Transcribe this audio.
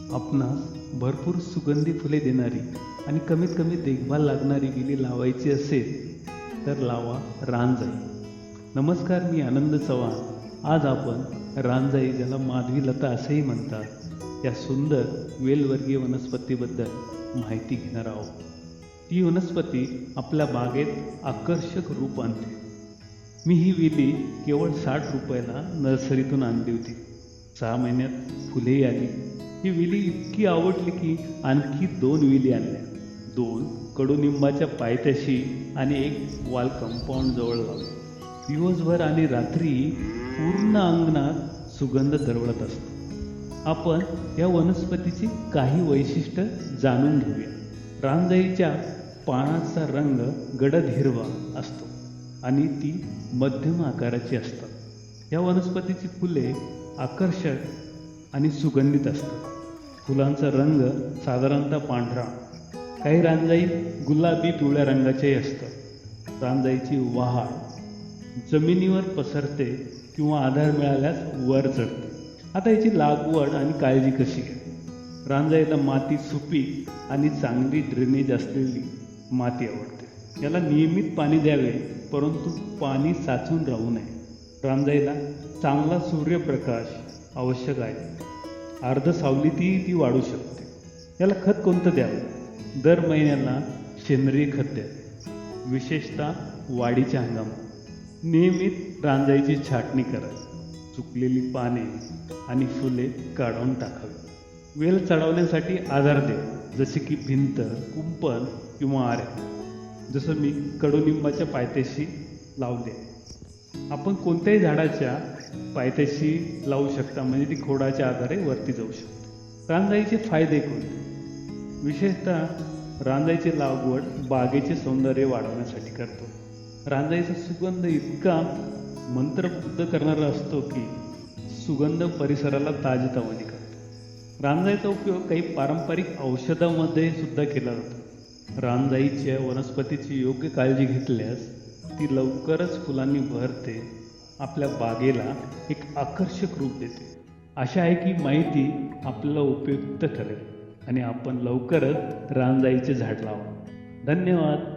आपणास भरपूर सुगंधी फुले देणारी आणि कमीत कमी देखभाल लागणारी वेली लावायची असेल तर लावा रानजाई. नमस्कार मी आनंद चव्हाण. आज आपण रानजाई ज्याला माधवी लता असेही म्हणतात या सुंदर वेलवर्गीय वनस्पतीबद्दल माहिती घेणार आहोत. ही वनस्पती आपल्या बागेत आकर्षक रूप आणते. मी ही वेली केवळ साठ रुपयाला नर्सरीतून आणली होती. सहा महिन्यात फुलेही आली. ही विली इतकी आवडली की आणखी दोन विली आणल्या. दोन कडुनिंबाच्या पायथ्याशी आणि एक वाल कंपाऊंड जवळ लावली दिवसभर आणि रात्री पूर्ण अंगणात सुगंध दरवळत असतो. आपण या वनस्पतीची काही वैशिष्ट्य जाणून घेऊया. रानजाईच्या पानाचा रंग गडद हिरवा असतो आणि ती मध्यम आकाराची असतात. या वनस्पतीची फुले आकर्षक आणि सुगंधित असतात फुलांचा रंग साधारणतः पांढरा. काही रानजाई गुलाबी पिवळ्या रंगाचेही असतात रानजाईची वहाळ. जमिनीवर पसरते किंवा आधार मिळाल्यास वर चढते. आता याची लागवड आणि काळजी कशी घ्या? रानजाईला माती सुपीक आणि चांगली ड्रेनेज असलेली माती आवडते. याला नियमित पाणी द्यावे परंतु पाणी साचून राहू नये. रानजाईला चांगला सूर्यप्रकाश आवश्यक आहे. अर्ध सावलीतही ती वाढू शकते. याला खत कोणतं द्यावं? दर महिन्याला सेंद्रिय खत द्या. विशेषतः वाढीच्या हंगामात. नियमित रांजाईची छाटणी करा. चुकलेली पाने आणि फुले काढून टाकावी. वेल चढवण्यासाठी आधार द्या. जसे की भिंत कुंपण किंवा आरे जसं मी कडुनिंबाच्या पायथ्याशी लावले आपण कोणत्याही झाडाच्या पायथ्याशी लावू शकता. म्हणजे ती खोडाच्या आधारे वरती जाऊ शकते. रांजाईचे फायदे कोणते? विशेषतः रांजाईची लागवड बागेचे सौंदर्य वाढवण्यासाठी करतो. रांजाईचा सुगंध इतका मंत्रमुग्ध करणारा असतो की सुगंध परिसराला ताजेतवानी करतो. रांजाईचा उपयोग काही पारंपरिक औषधामध्ये सुद्धा केला जातो. रानजाईच्या वनस्पतीची योग्य काळजी घेतल्यास ती लवकरच फुलांनी भरते आपल्या बागेला एक आकर्षक रूप देते. आशा आहे की माहिती आपल्याला उपयुक्त ठरेल आणि आपण लवकरच रानजाईचे झाड लावा धन्यवाद.